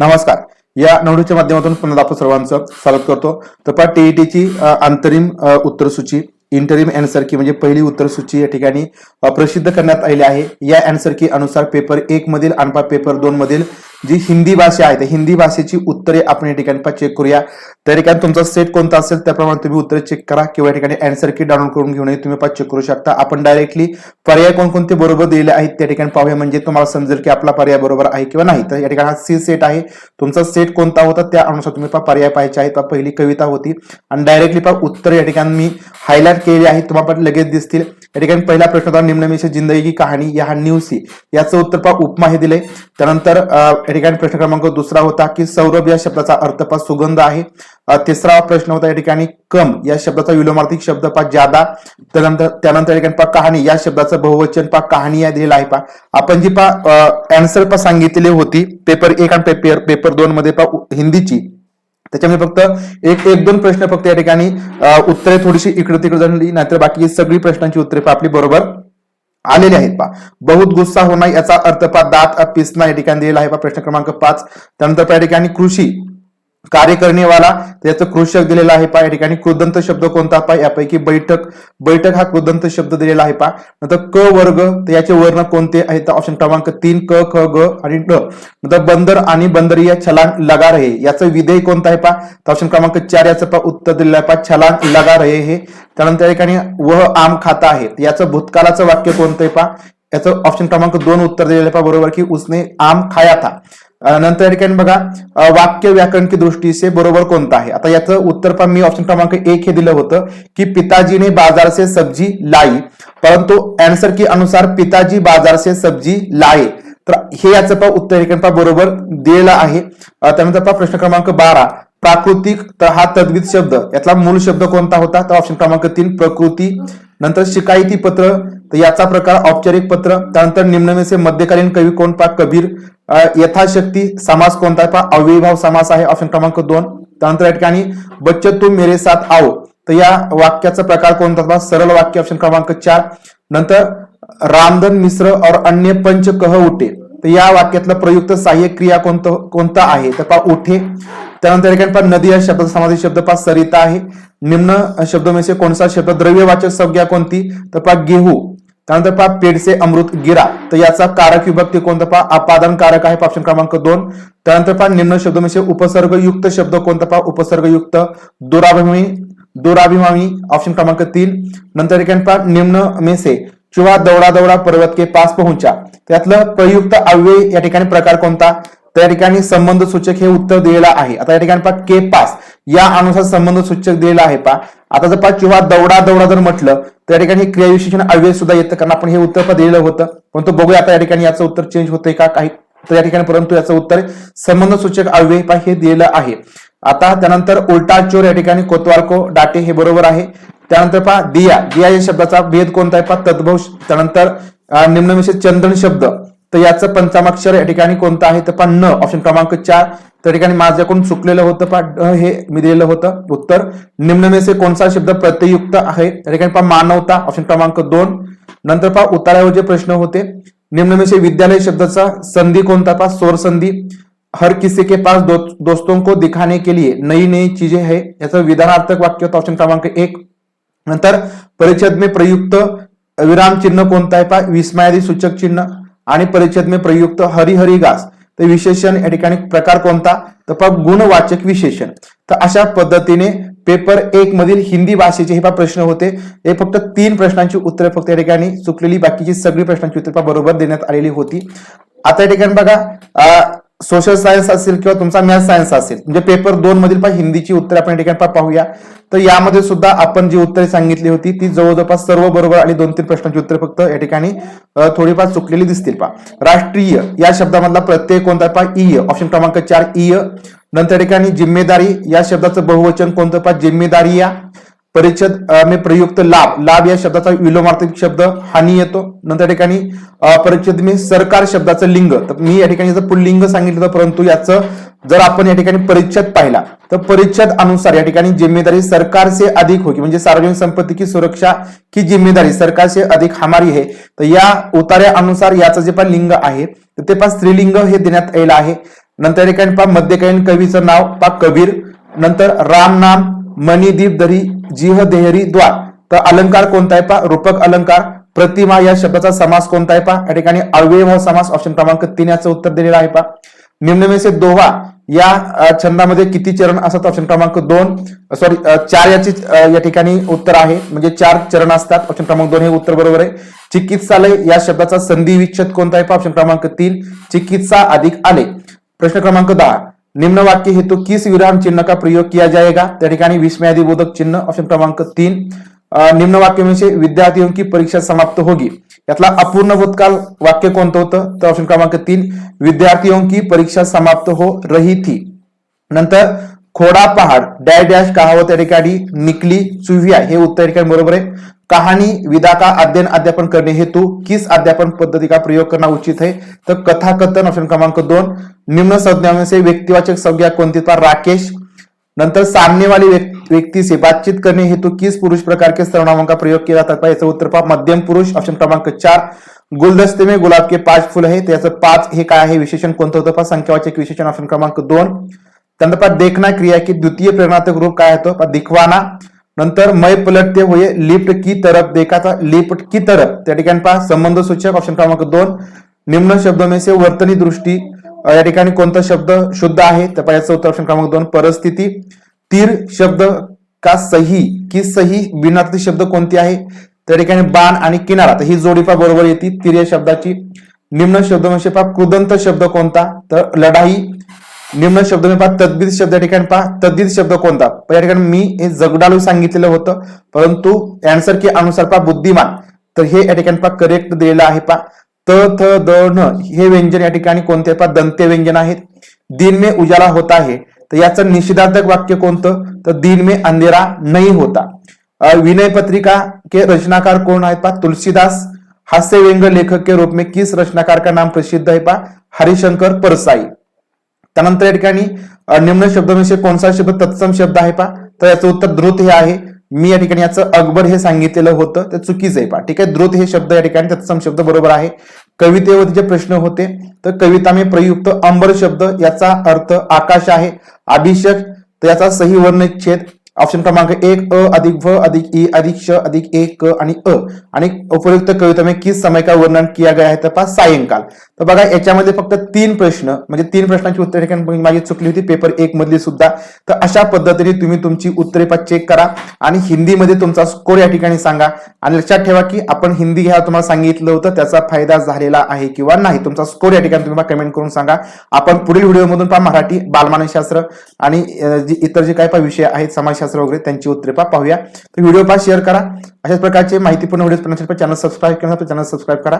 नमस्कार. या नवडीच्या माध्यमातून पुन्हा आपण सर्वांचं स्वागत करतो. तर पहा टीईटीची अंतरिम उत्तरसूची इंटरिम अँसर की म्हणजे पहिली उत्तरसूची या ठिकाणी प्रसिद्ध करण्यात आलेली आहे. या अँसर की अनुसार पेपर एक मधील आणि पेपर दोन मधील जी हिंदी भाषा आहे त्या हिंदी भाषेची उत्तरे आपण या ठिकाणी चेक करूया. त्या ठिकाणी तुमचा सेट कोणता असेल त्याप्रमाणे तुम्ही उत्तरे चेक करा किंवा या ठिकाणी अँसर की डाउनलोड करून घेऊन तुम्ही पाच चेक करू शकता. आपण डायरेक्टली पर्याय कोणकोणते बरोबर दिलेले आहेत त्या ठिकाणी पाहूया. म्हणजे तुम्हाला समजेल की आपला पर्याय बरोबर आहे किंवा नाही. तर या ठिकाणी हा सी सेट आहे. तुमचा सेट कोणता होता त्या अनुसार तुम्ही पहा पर्याय पाहायचे आहेत. पहिली कविता होती. आणि डायरेक्टली पहा उत्तर या ठिकाणी मी हायलाईट केलेली आहे तुम्हाला लगेच दिसतील. या ठिकाणी पहिला प्रश्न होता निम्न जिंदगी की कहाणी या न्यू सी. याचं उत्तर पहा उपमा हे दिले त्यानंतर या ठिकाणी प्रश्न क्रमांक दुसरा होता की सौरभ या शब्दाचा अर्थ पहा सुगंध आहे. तिसरा प्रश्न होता या ठिकाणी कम या शब्दाचा विलोमार्थिक शब्द पहा ज्यादा. त्यानंतर त्यानंतर या ठिकाणी पहा कहाणी या शब्दाचं बहुवचन पहा कहाणी या दिलेला आहे पहा. आपण जी पहा अँसर पहा सांगितलेली होती पेपर एक आणि पेपर पेपर दोन मध्ये पहा हिंदीची. त्याच्यामध्ये फक्त एक एक दोन प्रश्न फक्त या ठिकाणी उत्तरे थोडीशी इकडे तिकडे झाली नाहीतर बाकी सगळी प्रश्नांची उत्तरे आपली बरोबर आलेले आहेत पहा. बहुत गुस्सा होणं याचा अर्थ पा दात पिसणं या ठिकाणी दिलेला आहे पा प्रश्न क्रमांक पाच. त्यानंतर त्या या ठिकाणी कृषी. कार्य करणेवाला त्याचं कृषक दिलेला आहे पहा या ठिकाणी. कृदंत शब्द कोणता पहा? यापैकी बैठक बैठक हा कृदंत शब्द दिलेला आहे पहा. नंतर क वर्ग तर याचे वर्ण कोणते आहेत? ऑप्शन क्रमांक तीन क ख ग आणि ड. नंतर बंदर आणि बंदरीय छलांग लगा रहे. याचं विधेय कोणतं आहे पहा? तर ऑप्शन क्रमांक चार याचं पहा उत्तर दिलेलं आहे पहा. छलांग लगा रहे हे. त्यानंतर या ठिकाणी वह आम खाता आहे. याचं भूतकालाचं वाक्य कोणतं आहे पहा? याचं ऑप्शन क्रमांक दोन उत्तर दिलेलं आहे पहा. बरोबर की उसने आम खाया था. नंतर या ठिकाणी बघा वाक्य व्याकरण की दृष्टी से बरोबर कोणतं आहे? आता याचं उत्तर पण मी ऑप्शन क्रमांक एक हे दिलं होतं की पिताजीने बाजार से सब्जी लाई. परंतु अँसर की अनुसार पिताजी बाजार से सब्जी लाए. तर हे याचं पहा उत्तर या बरोबर दिलेलं आहे. त्यानंतर पहा प्रश्न क्रमांक बारा. प्राकृतिक तर हा तद्वित शब्द यातला मूळ शब्द कोणता होता? तर ऑप्शन क्रमांक तीन प्रकृती. नंतर शिकायती पत्र तर याचा प्रकार औपचारिक पत्र त्यानंतर निम्नमेसे मध्यकालीन कवी कोण पा कबीर. यथाशक्ती समास कोणता आहे पहा? अव्ययभाव समास आहे ऑप्शन क्रमांक दोन. त्यानंतर या ठिकाणी बच्चे तुम मेरे साथ आओ. तर या वाक्याचा प्रकार कोणता पहा? सरळ वाक्य ऑप्शन क्रमांक चार. नंतर रामधन मिश्र और अन्य पंच कह उठे. तर या वाक्यातलं प्रयुक्त सहाय्यक क्रिया कोणतं कोणता आहे? तर पहा उठे. त्यानंतर ठिकाणी नदी या शब्द समाधी शब्द पा सरिता आहे. निम्न शब्द म्हणजे में से कोणता शब्द? द्रव्यवाचक संज्ञा कोणती? तर पहा गेहू. त्यानंतर पहा पेडसे अमृत गिरा. तर याचा कारक विभक्ती कोणता? पहा अपादन कारक आहे ऑप्शन क्रमांक दोन. त्यानंतर पहा निम्न शब्द म्हणजे उपसर्गयुक्त उपसर्ग युक्त शब्द कोणता? पहा उपसर्गयुक्त. दुराभिमानी दुराभिमानी ऑप्शन क्रमांक तीन. नंतर या ठिकाणी पहा निम्न मेसे. किंवा दौडा दौडा पर्वत के पास पहुंचा. त्यातलं प्रयुक्त अव्यय या ठिकाणी प्रकार कोणता? त्या ठिकाणी संबंध सूचक हे उत्तर दिलेलं आहे. आता या ठिकाणी पहा के पास. या अनुसार संबंध सूचक दिलेला आहे पहा. आता जर पहा किंवा दौडा दौडा जर म्हटलं तर या ठिकाणी क्रियाविशेषण अव्यय सुद्धा येतं कारण आपण हे उत्तर पहा दिलेलं होतं. परंतु बघूया आता या ठिकाणी याचं उत्तर चेंज होतंय का काही? तर या ठिकाणी परंतु याचं उत्तर संबंध सूचक अव्यय पा हे दिलेलं आहे. आता त्यानंतर उलटा चोर या ठिकाणी कोतवालको डाटे हे बरोबर आहे. त्यानंतर पहा दिया. दिया या शब्दाचा भेद कोणता आहे? पहा तद्भव त्यानंतर निम्नविषय चंदन शब्द. तर याचं पंचामाक्षर या ठिकाणी कोणतं आहे? तर पहा न. ऑप्शन क्रमांक चार. त्या ठिकाणी माझ्याकडून चुकलेलं होतं पहा ड हे मी दिलेलं होतं. उत्तर निम्नमेसे कोणता शब्द प्रत्ययुक्त आहे? त्या ठिकाणी पहा मानवता. ऑप्शन क्रमांक दोन. नंतर पहा उतारावर जे प्रश्न होते निम्नमेसे विद्यालय शब्दाचा संधी कोणता? पहा सोर संधी. हर किसी के पास दो, दोस्तों को दिखाने के लिए नई नई चीजें है. याचं विधानार्थक वाक्य होतं ऑप्शन क्रमांक एक. नंतर परिच्छेद में प्रयुक्त विराम चिन्ह कोणता आहे पहा? विस्मयादी सूचक चिन्ह आणि परिच्छेद में प्रयुक्त हरिहरी घास तर विशेषण या ठिकाणी प्रकार कोणता? तर पहा गुणवाचक विशेषण. तर अशा पद्धतीने पेपर एक मधील हिंदी भाषेचे हे पहा प्रश्न होते. हे फक्त तीन प्रश्नांची उत्तरे फक्त या ठिकाणी चुकलेली बाकीची सगळी प्रश्नांची उत्तरे बरोबर देण्यात आलेली होती. आता या ठिकाणी बघा सोशल सायन्स असेल किंवा तुमचा मॅथ सायन्स असेल म्हणजे पेपर दोन मधील पहा हिंदीची उत्तरे आपण या ठिकाणी पाहूया. तर यामध्ये सुद्धा आपण जी उत्तरे सांगितली होती ती जवळजवळ सर्व बरोबर आणि दोन तीन प्रश्नांची उत्तरे फक्त या ठिकाणी थोडीफार चुकलेली दिसतील पहा. राष्ट्रीय या शब्दामधला प्रत्यय कोणता पा इय ऑप्शन क्रमांक चार इय नंतर या ठिकाणी जिम्मेदारी या शब्दाचं बहुवचन कोणतं पा जिम्मेदारी या. परिच्छेद मी प्रयुक्त लाभ. लाभ या शब्दाचा विलोमार्थिक शब्द हानी येतो. नंतर या ठिकाणी परिच्छेद मी सरकार शब्दाचं लिंग. तर मी या ठिकाणी जर पुल्लिंग सांगितलं तर परंतु याचं जर आपण या ठिकाणी परिच्छेद पाहिला तर परिच्छेद अनुसार या ठिकाणी जिम्मेदारी सरकार से अधिक होगी म्हणजे सार्वजनिक संपत्ती की सुरक्षा की जिम्मेदारी सरकार से अधिक हमारी है. तर या उतार्या अनुसार याचं जे पण लिंग आहे तर ते पण स्त्रीलिंग हे देण्यात आलेलं आहे. नंतर या ठिकाणी पा मध्यकालीन कवीचं नाव पा कबीर. नंतर राम नाम मणिदीप दरी जिह देहरी द्वार. तर अलंकार कोणता आहे पा रूपक अलंकार. प्रतिमा या शब्दाचा समास कोणता आहे पा या ठिकाणी अव्ययभाव समास ऑप्शन क्रमांक तीन याचं उत्तर दिलेलं आहे पा निम्न से दोहा. या छंदामध्ये किती चरण असतात? ऑप्शन क्रमांक दोन. सॉरी चार याची या ठिकाणी उत्तर आहे. म्हणजे चार चरण असतात. ऑप्शन क्रमांक दोन हे उत्तर बरोबर आहे. चिकित्सालय या शब्दाचा संधी विच्छेद कोणता आहे पहा? ऑप्शन क्रमांक तीन. चिकित्सा अधिक आले. प्रश्न क्रमांक दहा. निम्न वाक्य हेतु किस विराम चिन्ह का प्रयोग किया जाएगा? त्या ठिकाणी विस्मयादिबोधक चिन्ह ऑप्शन क्रमांक तीन। निम्न वाक्य म्हणजे विद्यार्थियों की परीक्षा समाप्त होगी। यातला अपूर्ण भूतकाल वाक्य कोणतं होतं? तर ऑप्शन क्रमांक तीन विद्यार्थियों की परीक्षा समाप्त हो रही थी. नंतर खोडा पहाड डॅश डॅश कहावत या ठिकाणी निकली चुव्या हे उत्तर ठिकाणी बरोबर आहे. कहाणी विदा का अध्ययन अध्यापन करणे हेतु किस अध्यापन पद्धती का प्रयोग करना उचित है तर कथाकथन ऑप्शन क्रमांक दोन निम्न संज्ञा से व्यक्तिवाचक संज्ञा कोणती? राकेश. नंतर सामने वाली व्यक्- व्यक्ति से बातचीत करने हेतु किस पुरुष प्रकार के सर्वनामों का प्रयोग किया जाता है याचं उत्तर पहा मध्यम पुरुष ऑप्शन क्रमांक चार. गुलदस्ते में गुलाब के पाच फुल आहे त्याचं पाच हे काय आहे? विशेषण कोणतं होतं? पहा संख्यावाचक विशेषण ऑप्शन क्रमांक दोन. त्यानंतर पहा देखना क्रिया की द्वितीय प्रेरणात्मक रूप काय होतं पहा दिखवाना। नंतर मय पलटते होय लिफ्ट की तरफ देखाचा लिफ्ट की तरफ। त्या ठिकाणी पहा संबंध सूचक ऑप्शन क्रमांक दोन. निम्न शब्द में से वर्तनी दृष्टी या ठिकाणी कोणता शब्द शुद्ध आहे? तर पहा याचं उत्तर ऑप्शन क्रमांक दोन परिस्थिती. तीर शब्द का सही? की सही बिनार्थी शब्द कोणती आहे? त्या ठिकाणी बाण आणि किनारा. तर ही जोडीपा बरोबर येते. तीर या शब्दाची. निम्न शब्द म्हणजे पहा कृदंत शब्द कोणता? तर लढाई. निम्न शब्द मी पहा तद्बीत शब्द या ठिकाणी पहा. तद्बीत शब्द कोणता? या ठिकाणी मी हे जगडालू सांगितलेलं होतं. परंतु अँसर के अनुसार पहा बुद्धिमान. तर हे या ठिकाणी पहा करेक्ट दिलेलं आहे पहा. त थ द न हे व्यंजन या ठिकाणी कोणते? पहा दंत्य व्यंजन आहेत. दिन में उजाला होता आहे तर याचं निषेधार्थक वाक्य कोणतं? तर दिन में अंधेरा नाही होता. विनय पत्रिका के रचनाकार कोण आहेत पहा? तुलसीदास हास्य व्यंग लेखक के रूप में किस रचनाकार का नाम प्रसिद्ध है पा हरिशंकर परसाई. त्यानंतर या ठिकाणी निम्न शब्द म्हणजे कोणता शब्द तत्सम शब्द आहे पा तर याचं उत्तर द्रुत हे आहे. मी या ठिकाणी याचं अकबर हे सांगितलेलं होतं. ते चुकीचं आहे पा ठीक आहे? द्रुत हे शब्द या ठिकाणी तत्सम शब्द बरोबर आहे. कवितेवरती जे प्रश्न होते तर कविता मी प्रयुक्त अंबर शब्द याचा अर्थ आकाश आहे. अभिषेक तर याचा सही वर्णच्छेद ऑप्शन क्रमांक एक अ अधिक व अधिक ई अधिक श अधिक एक क आणि अ. आणि उपयुक्त कविता में किस समय का वर्णन किया गया है तर पहा सायंकाल. तर बघा याच्यामध्ये फक्त तीन प्रश्न म्हणजे तीन प्रश्नांची उत्तरे ठिकाणी माझी चुकली होती पेपर एक मधली सुद्धा. तर अशा पद्धतीने तुम्ही तुमची उत्तरे पा चेक करा. आणि हिंदीमध्ये तुमचा स्कोर या ठिकाणी सांगा. आणि लक्षात ठेवा की आपण हिंदी घ्या तुम्हाला सांगितलं होतं त्याचा फायदा झालेला आहे किंवा नाही. तुमचा स्कोर या ठिकाणी तुम्ही कमेंट करून सांगा. आपण पुढील व्हिडिओमधून पहा मराठी बालमानसशास्त्र आणि जे इतर जे काही पहा विषय आहेत समाजशास्त्र वगैरे त्यांची उत्तरे पाहूया. तर व्हिडिओ पहा शेअर करा. अशाच प्रकारचे माहितीपूर्ण व्हिडिओ चॅनल सबस्क्राईब करा चॅनल सबस्क्राईब करा.